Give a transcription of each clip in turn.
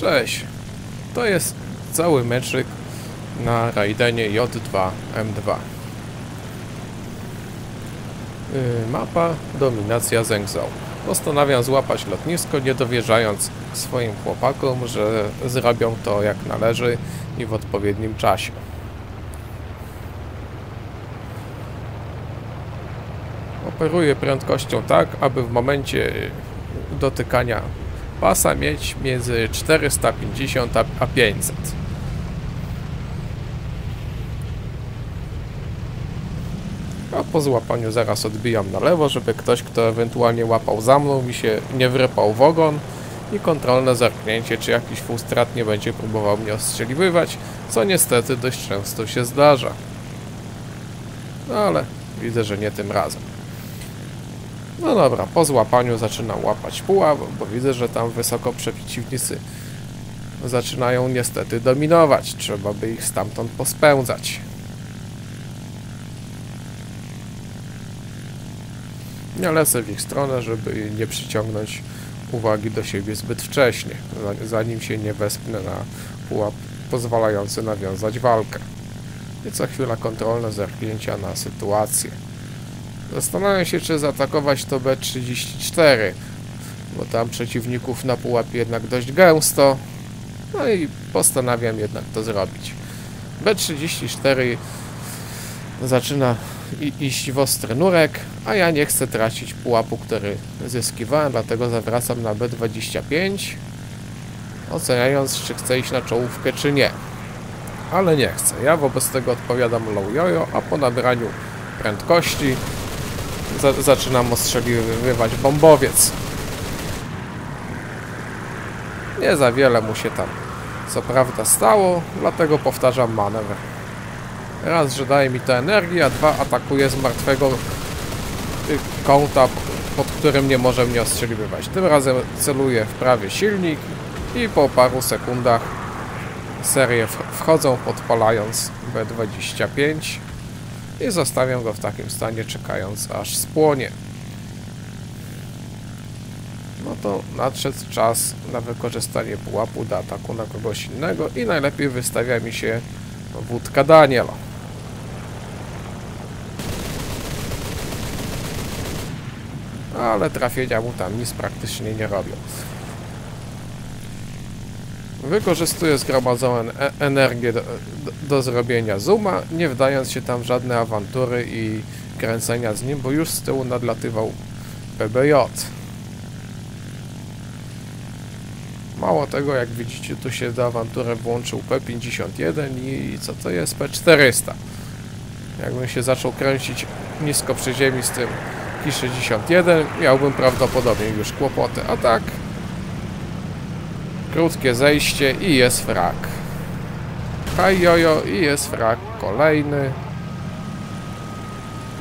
Cześć. To jest cały meczyk na Raidenie J2M2. Yy, mapa Dominacja Zengzou. Postanawiam złapać lotnisko, nie dowierzając swoim chłopakom, że zrobią to jak należy i w odpowiednim czasie. Operuję prędkością tak, aby w momencie dotykania pasa mieć między 450 a- a 500. A po złapaniu zaraz odbijam na lewo, żeby ktoś, kto ewentualnie łapał za mną, mi się nie wrypał w ogon i kontrolne zerknięcie, czy jakiś fustrat nie będzie próbował mnie ostrzeliwywać, co niestety dość często się zdarza. No ale widzę, że nie tym razem. No dobra, po złapaniu zaczynam łapać pułap, bo widzę, że tam wysoko przeciwnicy zaczynają niestety dominować. Trzeba by ich stamtąd pospędzać. Ja lecę w ich stronę, żeby nie przyciągnąć uwagi do siebie zbyt wcześnie, za- zanim się nie wespnę na pułap pozwalający nawiązać walkę. I co chwila kontrolne zerknięcia na sytuację. Zastanawiam się, czy zaatakować to B34, bo tam przeciwników na pułapie jednak dość gęsto. No i postanawiam jednak to zrobić. B34 zaczyna iść w ostry nurek, a ja nie chcę tracić pułapu, który zyskiwałem, dlatego zawracam na B25, oceniając, czy chcę iść na czołówkę, czy nie. Ale nie chcę. Ja wobec tego odpowiadam low jojo, a po nabraniu prędkości za zaczynam ostrzeliwywać bombowiec. Nie za wiele mu się tam co prawda stało, dlatego powtarzam manewr. Raz, że daje mi to energię, a dwa, atakuje z martwego y, kąta, pod którym nie może mnie ostrzeliwywać. Tym razem celuję w prawy silnik i po paru sekundach serie w- wchodzą podpalając B25 i zostawiam go w takim stanie, czekając aż spłonie. No to nadszedł czas na wykorzystanie pułapu do ataku na kogoś innego i najlepiej wystawia mi się wódka Daniel. Ale trafienia mu tam nic praktycznie nie robią. Wykorzystuję zgromadzoną e- energię do, do, do zrobienia zooma, nie wdając się tam w żadne awantury i kręcenia z nim, bo już z tyłu nadlatywał PBJ. Mało tego, jak widzicie, tu się do awantury włączył P51 i co to jest P400. Jakbym się zaczął kręcić nisko przy ziemi z tym Ki-61, miałbym prawdopodobnie już kłopoty, a tak krótkie zejście i jest frak. Haj jojo i jest frak kolejny.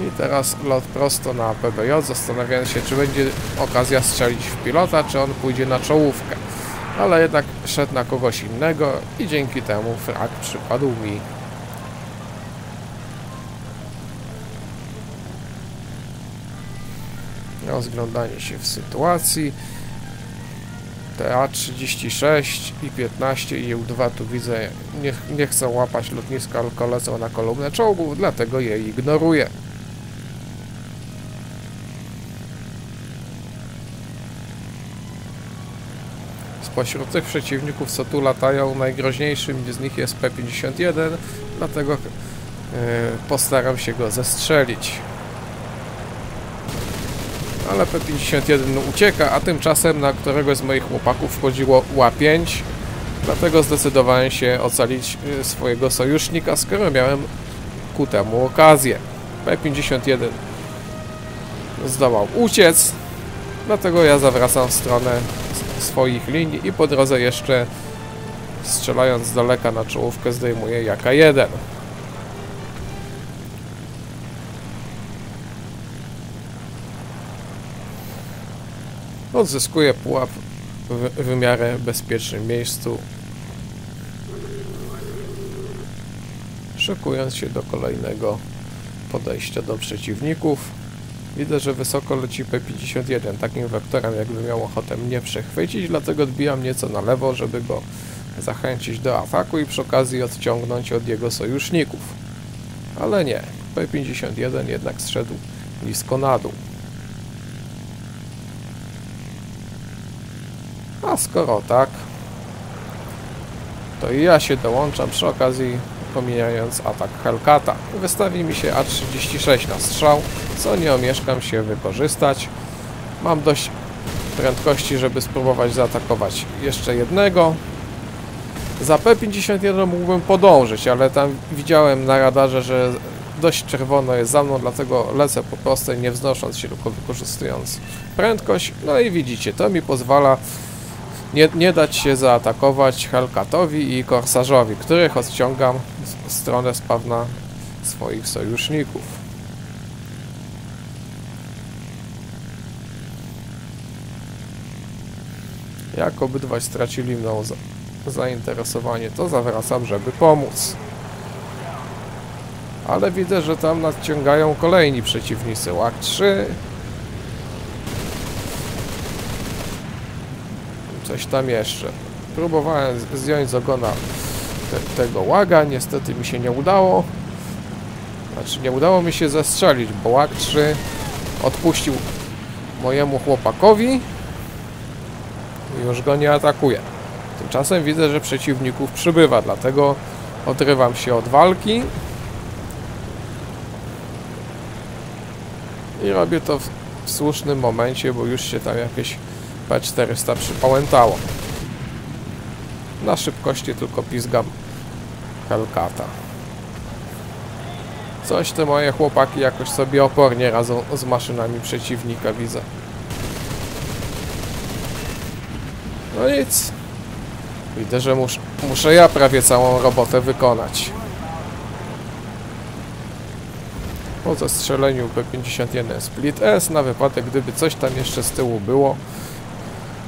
I teraz lot prosto na PBJ, zastanawiając się, czy będzie okazja strzelić w pilota, czy on pójdzie na czołówkę. Ale jednak szedł na kogoś innego i dzięki temu frak przypadł mi. Rozglądanie się w sytuacji. TA36 i 15 i U2 tu widzę nie, nie chcą łapać lotniska, tylko lecą na kolumnę czołgów, dlatego je ignoruję. Spośród tych przeciwników, co tu latają, najgroźniejszym z nich jest P-51, dlatego e, postaram się go zestrzelić ale P51 ucieka, a tymczasem na którego z moich chłopaków wchodziło ła5, dlatego zdecydowałem się ocalić y, swojego sojusznika, skoro miałem ku temu okazję. P51 zdołał uciec, dlatego ja zawracam w stronę swoich linii i po drodze jeszcze strzelając z daleka na czołówkę zdejmuję jaka 1. odzyskuje pułap w, w miarę bezpiecznym miejscu, szykując się do kolejnego podejścia do przeciwników. Widzę, że wysoko leci P51, takim wektorem jakby miał ochotę mnie przechwycić, dlatego odbijam nieco na lewo, żeby go zachęcić do ataku i przy okazji odciągnąć od jego sojuszników. Ale nie, P51 jednak zszedł nisko na dół. A skoro tak, to ja się dołączam przy okazji pomijając atak Hellcata. Wystawi mi się A36 na strzał, co nie omieszkam się wykorzystać. Mam dość prędkości, żeby spróbować zaatakować jeszcze jednego. Za P51 mógłbym podążyć, ale tam widziałem na radarze, że dość czerwono jest za mną, dlatego lecę po prostej, nie wznosząc się, tylko wykorzystując prędkość. No i widzicie, to mi pozwala nie, nie dać się zaatakować Hellcatowi i Korsarzowi, których odciągam w stronę spawna swoich sojuszników. Jak obydwaj stracili mną za zainteresowanie, to zawracam, żeby pomóc. Ale widzę, że tam nadciągają kolejni przeciwnicy. Łak 3, coś tam jeszcze. Próbowałem zdjąć z ogona te, tego łaga, niestety mi się nie udało. Znaczy nie udało mi się zestrzelić, bo łag 3 odpuścił mojemu chłopakowi i już go nie atakuje. Tymczasem widzę, że przeciwników przybywa, dlatego odrywam się od walki i robię to w, w słusznym momencie, bo już się tam jakieś P400 przypałętało. Na szybkości tylko pizgam Hellcata. Coś te moje chłopaki jakoś sobie opornie radzą z maszynami przeciwnika, widzę. No nic. Widzę, że mus muszę ja prawie całą robotę wykonać. Po zestrzeleniu P51 Split S na wypadek, gdyby coś tam jeszcze z tyłu było,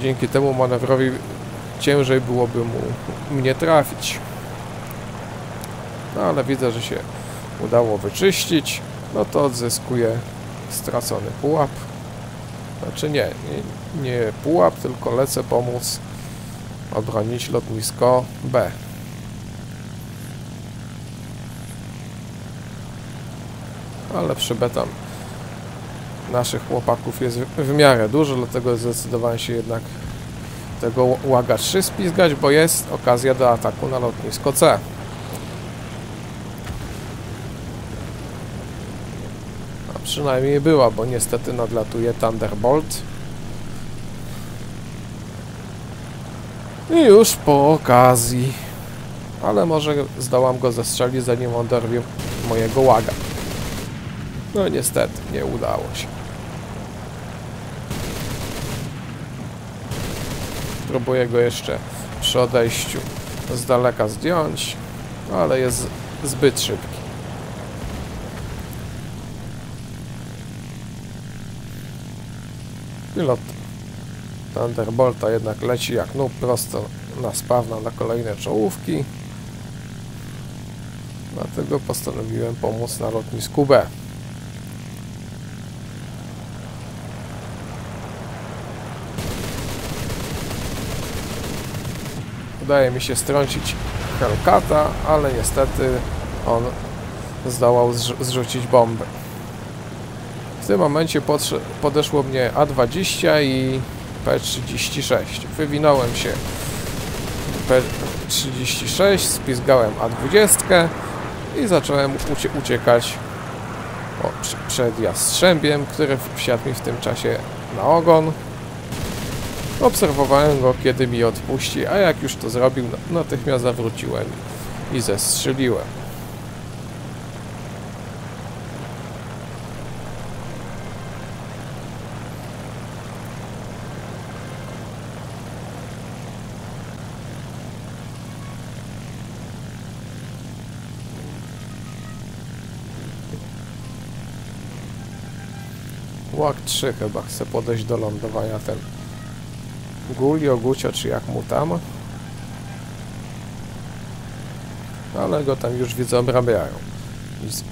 Dzięki temu manewrowi ciężej byłoby mu mnie trafić. No ale widzę, że się udało wyczyścić. No to odzyskuję stracony pułap. Znaczy nie, nie, nie pułap, tylko lecę pomóc obronić lotnisko B. Ale przy B tam naszych chłopaków jest w miarę dużo, dlatego zdecydowałem się jednak tego łaga 3 spizgać, bo jest okazja do ataku na lotnisko C. A przynajmniej była, bo niestety nadlatuje Thunderbolt. I już po okazji. Ale może zdołam go zestrzelić, zanim on dorwie mojego łaga. No niestety, nie udało się. Próbuję go jeszcze przy odejściu z daleka zdjąć, ale jest zbyt szybki. Pilot Thunderbolta jednak leci jak nóg prosto na spawna na kolejne czołówki. Dlatego postanowiłem pomóc na lotnisku B. Udaje mi się strącić Hellcata, ale niestety on zdołał zrzucić bombę. W tym momencie podeszło mnie A20 i P36. Wywinąłem się P36, spizgałem A20 i zacząłem ucie uciekać o, przed Jastrzębiem, który wsiadł mi w tym czasie na ogon. Obserwowałem go, kiedy mi odpuści, a jak już to zrobił, natychmiast zawróciłem i zestrzeliłem. Łak 3 chyba chce podejść do lądowania ten Gulio, Gucio, czy jak mu tam. Ale go tam już widzę obrabiają.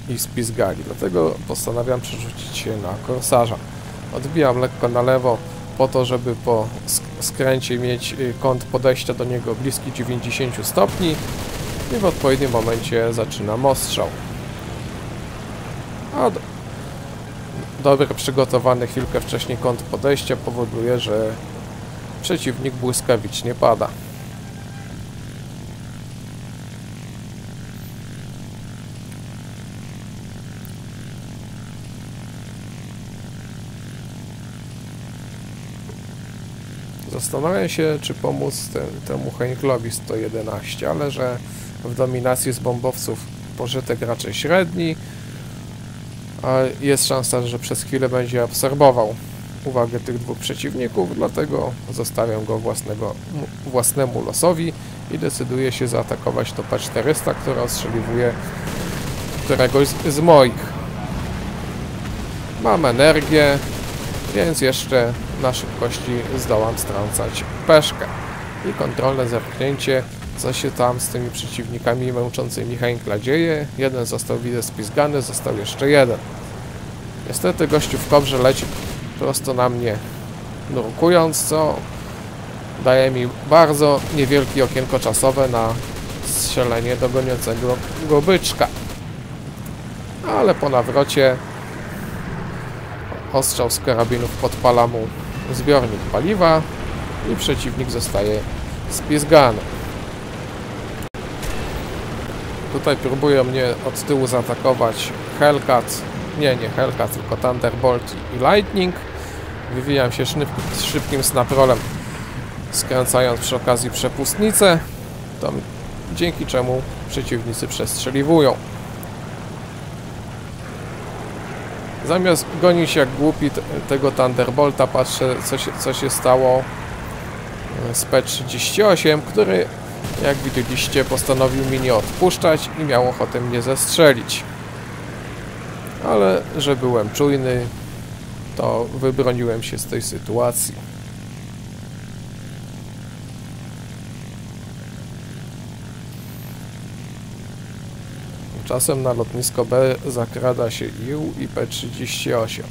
i, i spizgali. Dlatego postanawiam przerzucić się na korsarza. Odbijam lekko na lewo po to, żeby po sk- skręcie mieć y, kąt podejścia do niego bliski 90 stopni i w odpowiednim momencie zaczynam ostrzał. A do, dobry przygotowany chwilkę wcześniej kąt podejścia powoduje, że przeciwnik błyskawicznie pada. Zastanawiam się, czy pomóc te, temu Henklowi 111, ale że w dominacji z bombowców pożytek raczej średni, a jest szansa, że przez chwilę będzie absorbował uwagę tych dwóch przeciwników, dlatego zostawiam go własnego, własnemu losowi i decyduję się zaatakować to P400, która ostrzeliwuje któregoś z, z moich. Mam energię, więc jeszcze na szybkości zdołam strącać peszkę. I kontrolne zerknięcie, co się tam z tymi przeciwnikami męczącymi Henkla dzieje. Jeden został widzę spizgany, został jeszcze jeden. Niestety gościu w kobrze leci prosto na mnie nurkując, co daje mi bardzo niewielkie okienko czasowe na strzelenie do goniącego go byczka. Ale po nawrocie ostrzał z karabinów podpala mu zbiornik paliwa i przeciwnik zostaje spizgany. Tutaj próbują mnie od tyłu zaatakować Hellcat, nie, nie Hellcat, tylko Thunderbolt i Lightning. Wywijam się szyb, szybkim snaprolem, skręcając przy okazji przepustnicę, to dzięki czemu przeciwnicy przestrzeliwują. Zamiast gonić jak głupi tego Thunderbolta, patrzę co się, co się stało z P-38, który jak widzieliście postanowił mi nie odpuszczać i miał ochotę mnie zestrzelić. Ale że byłem czujny, to wybroniłem się z tej sytuacji. Czasem na lotnisko B zakrada się IU i P-38.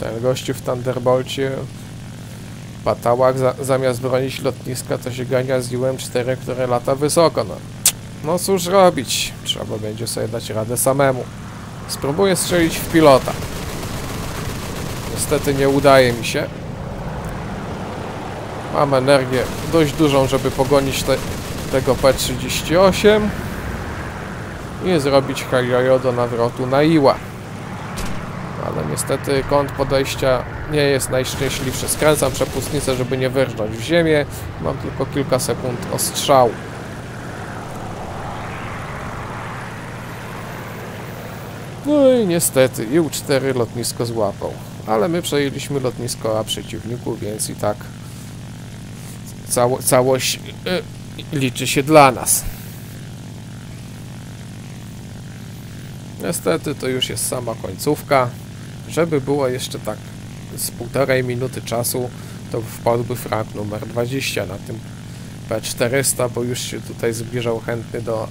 Ten gościu w Thunderbolcie patałach za, zamiast bronić lotniska to się gania z UM-4, które lata wysoko. No. no cóż robić, trzeba będzie sobie dać radę samemu. Spróbuję strzelić w pilota. Niestety nie udaje mi się. Mam energię dość dużą, żeby pogonić te, tego P-38 i zrobić Hariojo do nawrotu na Iła. Niestety kąt podejścia nie jest najszczęśliwszy. Skręcam przepustnicę, żeby nie wyrżnąć w ziemię. Mam tylko kilka sekund ostrzału. No i niestety IU-4 lotnisko złapał. Ale my przejęliśmy lotnisko A przeciwniku, więc i tak cało, całość y, liczy się dla nas. Niestety to już jest sama końcówka. Żeby było jeszcze tak z półtorej minuty czasu, to wpadłby frag numer 20 na tym P400, bo już się tutaj zbliżał chętny do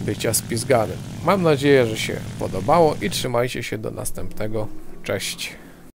bycia spizganym. Mam nadzieję, że się podobało i trzymajcie się do następnego. Cześć.